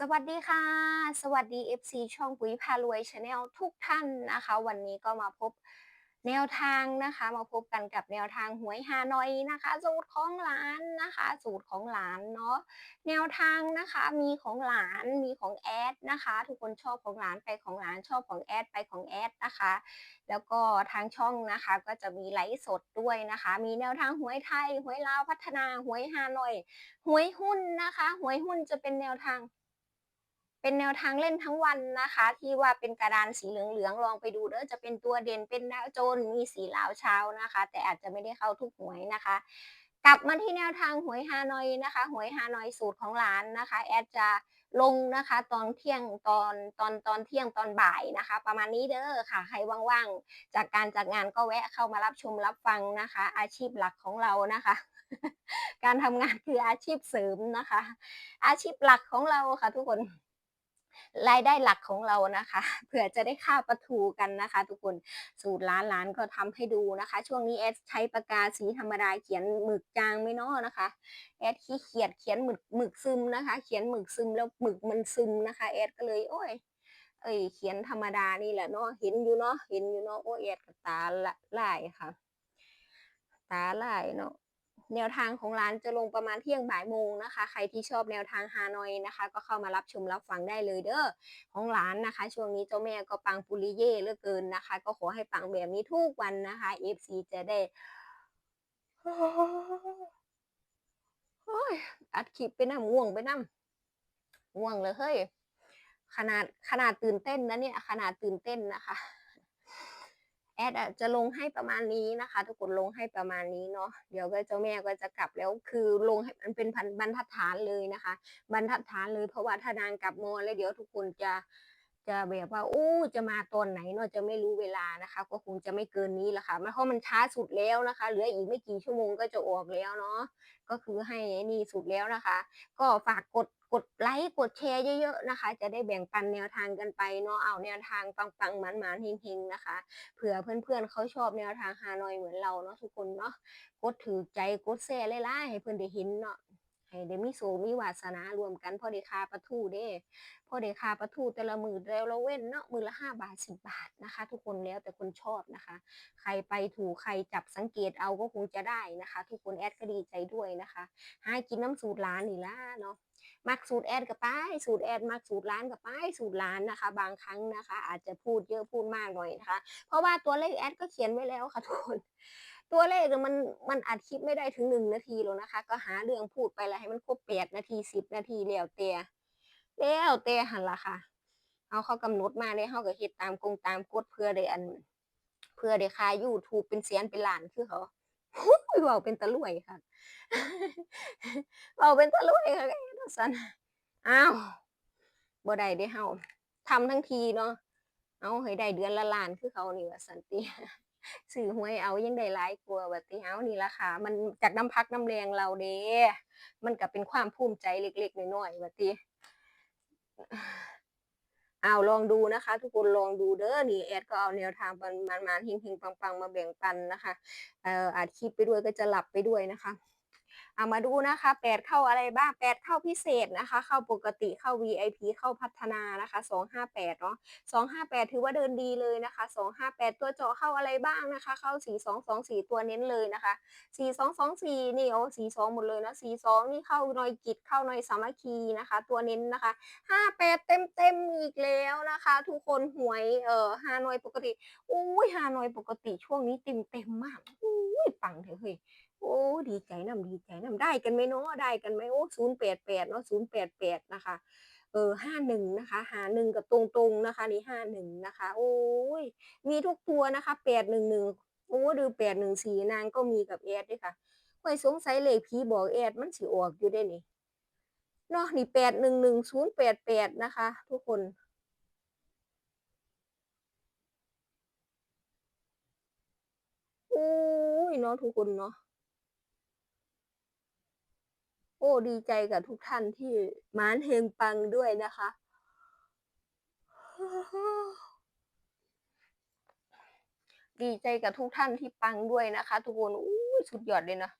สวัสดีค่ะ สวัสดี FC ช่องปุ๋ยพารวยชาแนลทุกท่านนะคะ วันนี้ก็มาพบแนวทางนะคะ มาพบกันกับแนวทางหวยฮานอยนะคะ สูตรของหลานนะคะ สูตรของหลานเนาะแนวทางนะคะมีของหลานมีของแอดนะคะ ทุกคนชอบของหลานไปของหลานชอบของแอดไปของแอดนะคะ แล้วก็ทางช่องนะคะก็จะมีไลฟ์สดด้วยนะคะ มีแนวทางหวยไทยหวยลาวพัฒนาหวยฮานอยหวยหุ้นนะคะหวยหุ้นจะเป็นแนวทาง เป็นแนวทางเล่นทั้งวันนะคะ ที่ว่าเป็นกระดานสีเหลืองๆลองไปดูเด้อจะเป็นตัวเด่นเป็นดาวโจนมีสีลาวเช้านะคะ แต่อาจจะไม่ได้เข้าทุกหวยนะคะ กลับมาที่แนวทางหวยฮานอยนะคะ หวยฮานอยสูตรของร้านนะคะ แอดจะลงนะคะ ตอนเที่ยงตอนตอนตอนเที่ยงตอนบ่ายนะคะ ประมาณนี้เด้อค่ะ ใครว่างๆจากการจากงานก็แวะเข้ามารับชมรับฟังนะคะ อาชีพหลักของเรานะคะการทำงานคืออาชีพเสริมนะคะ อาชีพหลักของเราค่ะทุกคน รายได้หลักของเรานะคะเผื่อจะได้ค่าประทูกันนะคะ ทุกคนสูตรล้านล้านก็ทำให้ดูนะคะ ช่วงนี้แอดใช้ปากกาสีธรรมดาเขียนหมึกจางไม่นอนะคะแอดขี้เกียจเขียนหมึกหมึกซึมนะคะ เขียนหมึกซึมแล้วหมึกมันซึมนะคะแอดก็เลยโอ้ยเอ้ยเขียนธรรมดานี่แหละเนาะเห็นอยู่เนาะเห็นอยู่เนาะโอ้แอดตาละลายค่ะ ตาลายเนาะ แนวทางของร้านจะลงประมาณเที่ยงบ่ายโมงนะคะ ใครที่ชอบแนวทางฮานอยนะคะ ก็เข้ามารับชมรับฟังได้เลยเด้อของร้านนะคะ ช่วงนี้เจ้าแม่ก็ปังปุริเย่เหลือเกินนะคะ ก็ขอให้ปังแบบนี้ทุกวันนะคะ FC จะได้โอ้ยอัดคลิปไปน้ำง่วงไปน้ำง่วงเลยเฮ้ยขนาดขนาดตื่นเต้นนะเนี่ย ขนาดตื่นเต้นนะคะ แอดอะจะลงให้ประมาณนี้นะคะทุกคนลงให้ประมาณนี้เนาะเดี๋ยวก็เจ้าแม่ก็จะกลับแล้วคือลงให้มันเป็นพันบรรทัดฐานเลยนะคะ บรรทัดฐานเลยเพราะว่าถ้านางกลับนอแล้วเดี๋ยวทุกคนจะจะแบบว่าอู้จะมาตอนไหนเนาะจะไม่รู้เวลานะคะ ก็คงจะไม่เกินนี้ละค่ะเพราะมันช้าสุดแล้วนะคะ เหลืออีกไม่กี่ชั่วโมงก็จะออกแล้วเนาะก็คือให้นี่สุดแล้วนะคะ ก็ฝากกด กดไลค์กดแชร์เยอะๆนะคะ จะได้แบ่งปันแนวทางกันไปเนาะเอาแนวทางปังๆมันๆเฮงๆนะคะเผื่อเพื่อนๆเขาชอบแนวทางฮานอยเหมือนเราเนาะทุกคนเนาะกดถือใจกดแซ่ไล่ๆให้เพื่อนได้เห็นเนาะให้ได้มีโสมีวาสนารวมกันพอได้คาประทูเด้พอได้คาประทูแต่ละมือแล้วเราเว้นเนาะมือละห้าบาทสิบบาทนะคะ ทุกคนแล้วแต่คนชอบนะคะ ใครไปถูกใครจับสังเกตเอาก็คงจะได้นะคะ ทุกคนแอดก็ดีใจด้วยนะคะหากินน้ำสูตรร้านนี่ละเนาะ มักสูตรแอดกับไปสูตรแอดมักสูตรร้านกับไปสูตรร้านนะคะ บางครั้งนะคะ อาจจะพูดเยอะพูดมากหน่อยนะคะ เพราะว่าตัวเลขแอดก็เขียนไว้แล้วค่ะทุกคนตัวเลขมันมันอัดคลิปไม่ได้ถึงหนึ่งนาทีหรอกนะคะ ก็หาเรื่องพูดไปแล้วให้มันครบแปดนาทีสิบนาทีแล้วแต่แล้วแต่หันละค่ะเอาเขากำหนดมาได้เขาก็เฮ็ดตามกงตามกฎเพื่อได้อัน เพื่อได้คา YouTube เป็นแสนเป็นล้านคือเขาเว้าเป็นตะลุยค่ะเว้าเป็นตะลุยค่ะ จันอ้าวบ่ได้เด้เฮาทำทั้งทีเนาะเอาให้ได้เดือนละล้านคือเขานี่ว่าซั่นติซื้อหวยเอายังได้หลายกว่าว่าติเอานี่ล่ะค่ะ มันจากน้ำพักน้ำแรงเราเด้มันก็เป็นความภูมิใจเล็กๆน้อยๆว่าติอ้าลองดูนะคะ ทุกคนลองดูเด้อนี่แอดก็เอาแนวทางมันมันๆเฮงๆปังๆ มาแบ่งปันนะคะเอ่ออัดคลิปไปด้วยก็จะหลับไปด้วยนะคะ เอามาดูนะคะแปดเข้าอะไรบ้างแปดเข้าพิเศษนะคะ เข้าปกติเข้า VIP เข้าพัฒนานะคะสองห้าแปดเนาะสองห้าแปดถือว่าเดินดีเลยนะคะสองห้าแปดตัวเจาะเข้าอะไรบ้างนะคะ เข้าสี่สองสองสี่ตัวเน้นเลยนะคะสี่สองสองสี่นี่โอ้สี่สองหมดเลยนะสี่สองนี่เข้าหน่อยกิจเข้าหน่อยสามัคคีนะคะ ตัวเน้นนะคะห้าแปดเต็มเต็มอีกแล้วนะคะ ทุกคนหวยเอ่อฮานอยปกติอุ้ยฮานอยปกติช่วงนี้เต็มเต็มมากอุ้ยปังเถอะเฮ้ย โอ้ดีใจนำดีใจนำได้กันไหมเนาะได้กันไหมโอ้ศูนย์แปดแปดเนาะศูนย์แปดแปดนะคะ เออห้าหนึ่งนะคะหาหนึ่งกับตรงๆนะคะนี่ห้าหนึ่งนะคะ โอ้ยมีทุกตัวนะคะแปดหนึ่งหนึ่งโอ้ดูแปดหนึ่งสี่นางก็มีกับแอดด้วยค่ะไม่สงสัยเลขผีบอกแอดมันสิออกอยู่ได้นี่เนาะนี่แปดหนึ่งหนึ่งศูนย์แปดแปดนะคะ ทุกคนโอ้ยเนาะทุกคนเนาะ โอ้ดีใจกับทุกท่านที่มานเฮงปังด้วยนะคะ ดีใจกับทุกท่านที่ปังด้วยนะคะ ทุกคนอู้ยสุดยอดเลยเนาะ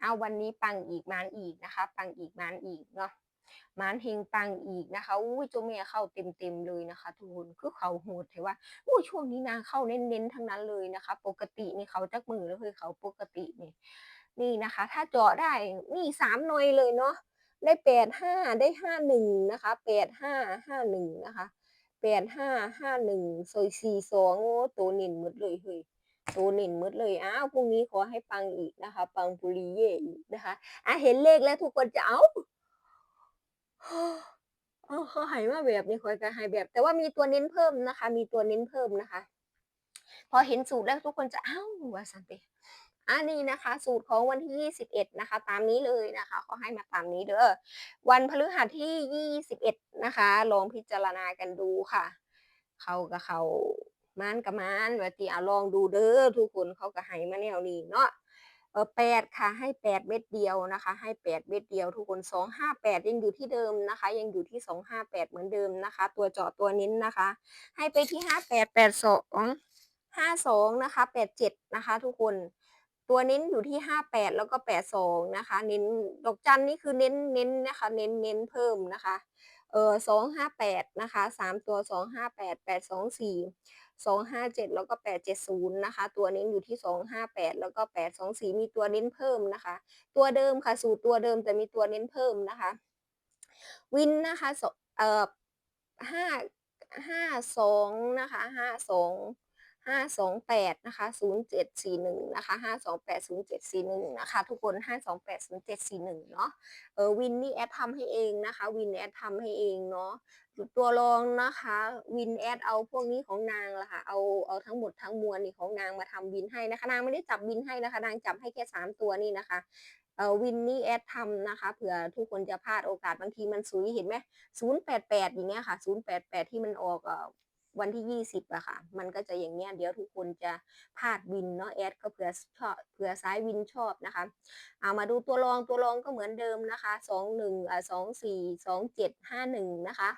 เอาวันนี้ปังอีกมานอีกนะคะ ปังอีกมานอีกเนาะมานเฮงปังอีกนะคะอุ้ยเจ้าแม่เข้าเต็มๆเลยนะคะ ทุกคนคือเขาโหดเถอะว่าอุ้ยช่วงนี้นางเข้าเน้นๆทั้งนั้นเลยนะคะ ปกตินี่เขาจักมือแล้วคือเขาปกตินี่ นี่นะคะ ถ้าเจาะได้นี่สามหน่วยเลยเนาะได้แปดห้าได้ห้าหนึ่งนะคะแปดห้าห้าหนึ่งนะคะแปดห้าห้าหนึ่งซอยสี่สองโอ้ตัวเน่นหมดเลยเฮ้ยตัวเน่นหมดเลยอ้าวพรุ่งนี้ขอให้ปังอีกนะคะ ปังปุริเย่อีกนะคะอะเห็นเลขแล้วทุกคนจะเอาเออเขาให้มาแบบนี้ข้อยก็ให้แบบ แต่ว่ามีตัวเน้นเพิ่มนะคะ มีตัวเน้นเพิ่มนะคะ พอเห็นสูตรแล้วทุกคนจะอ้าวว่าสันติ อันนี้นะคะ สูตรของวันที่ 21 นะคะ ตามนี้เลยนะคะเขาให้มาตามนี้เด้อวันพฤหัสที่ 21 นะคะ ลองพิจารณากันดูค่ะ เขากับเขามานกับมานว่าติเอาลองดูเด้อทุกคนเขาก็ให้มาแนวนี้เนาะเออแปดค่ะให้แปดเม็ดเดียวนะคะ ให้แปดเม็ดเดียว ทุกคนสองห้าแปดยังอยู่ที่เดิมนะคะ ยังอยู่ที่สองห้าแปดเหมือนเดิมนะคะ ตัวเจาะตัวเน้นนะคะ ให้ไปที่ห้าแปดแปดสองห้าสองนะคะแปดเจ็ดนะคะ ทุกคน ตัวเน้นอยู่ที่ห้าแปดแล้วก็แปดสองนะคะ เน้นดอกจันนี่คือเน้นเน้นนะคะ เน้นเน้นเพิ่มนะคะ เออสองห้าแปดนะคะสามตัวสองห้าแปดแปดสองสี่สองห้าเจ็ดแล้วก็แปดเจ็ดศูนย์นะคะ ตัวเน้นอยู่ที่สองห้าแปดแล้วก็แปดสองสี่มีตัวเน้นเพิ่มนะคะ ตัวเดิมค่ะสูตรตัวเดิมแต่มีตัวเน้นเพิ่มนะคะ วินนะคะ เอ่อห้าห้าสองนะคะห้า สองห้าสองแปดนะคะศูนย์เจ็ดสี่หนึ่งนะคะห้าสองแปดศูนย์เจ็ดสี่หนึ่งนะคะทุกคนห้าสองแปดศูนย์เจ็ดสี่หนึ่งเนาะเออวินนี่แอดทำให้เองนะคะวินแอดทำให้เองเนาะตัวรองนะคะวินแอดเอาพวกนี้ของนางละค่ะเอาเอาทั้งหมดทั้งมวลนี่ของนางมาทำวินให้นะคะนางไม่ได้จับวินให้นะคะนางจับให้แค่สามตัวนี่นะคะเออวินนี่แอดทำนะคะเผื่อทุกคนจะพลาดโอกาสบางทีมันสุยเห็นไหมศูนย์แปดแปดอย่างเงี้ยค่ะศูนย์แปดแปดที่มันออกเอ่อ วันที่ยี่สิบอะค่ะ มันก็จะอย่างเงี้ยเดี๋ยวทุกคนจะพลาดวินเนาะแอดก็เผื่อชอบเผื่อซ้ายวินชอบนะคะ เอามาดูตัวรองตัวรองก็เหมือนเดิมนะคะสองหนึ่งอ่าสองสี่สองเจ็ดห้าหนึ่งนะคะ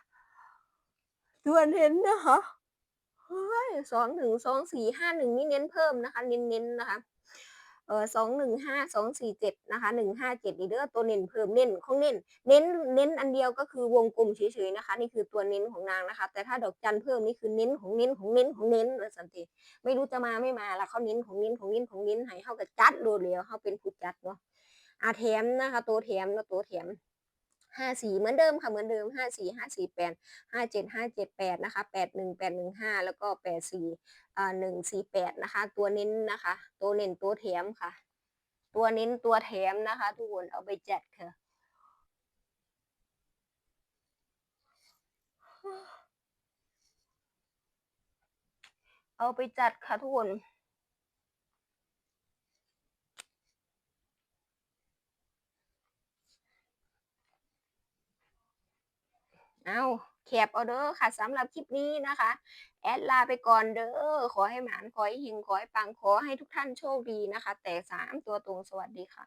ส่วนเห็นนะคะเฮ้ยสองหนึ่งสองสี่ห้าหนึ่งนี่เน้นเพิ่มนะคะ เน้นเน้นนะคะ เออสองหนึ่งห้าสองสี่เจ็ดนะคะหนึ่งห้าเจ็ดนี่เด้อตัวเน้นเพิ่มเน้นของเน้น เน้นเน้นอันเดียวก็คือวงกลมเฉยๆนะคะ นี่คือตัวเน้นของนางนะคะ แต่ถ้าดอกจันเพิ่มนี่คือเน้นของเน้นของเน้นของเน้นเลยสันติไม่รู้จะมาไม่มาละเขาเน้นของเน้นของเน้นของเน้นให้เข้ากับจัดโดดเดียวเขาเป็นผู้จัดเนาะอาแถมนะคะ ตัวแถมเนาะตัวแถม ห้าสี่เหมือนเดิมค่ะเหมือนเดิมห้าสี่ห้าสี่แปดห้าเจ็ดห้าเจ็ดแปดนะคะแปดหนึ่งแปดหนึ่งห้าแล้วก็แปดสี่อ่าหนึ่งสี่แปดนะคะ ตัวเน้นนะคะ ตัวเน้นตัวแถมค่ะ ตัวเน้นตัวแถมนะคะ ทุกคนเอาไปจัดค่ะเอาไปจัดค่ะทุกคน เอาแคบเอาเด้อค่ะสำหรับคลิปนี้นะคะ แอดลาไปก่อนเด้อขอให้หมานขอให้หิงขอให้ปังขอให้ทุกท่านโชคดีนะคะ แต่สามตัวตรงสวัสดีค่ะ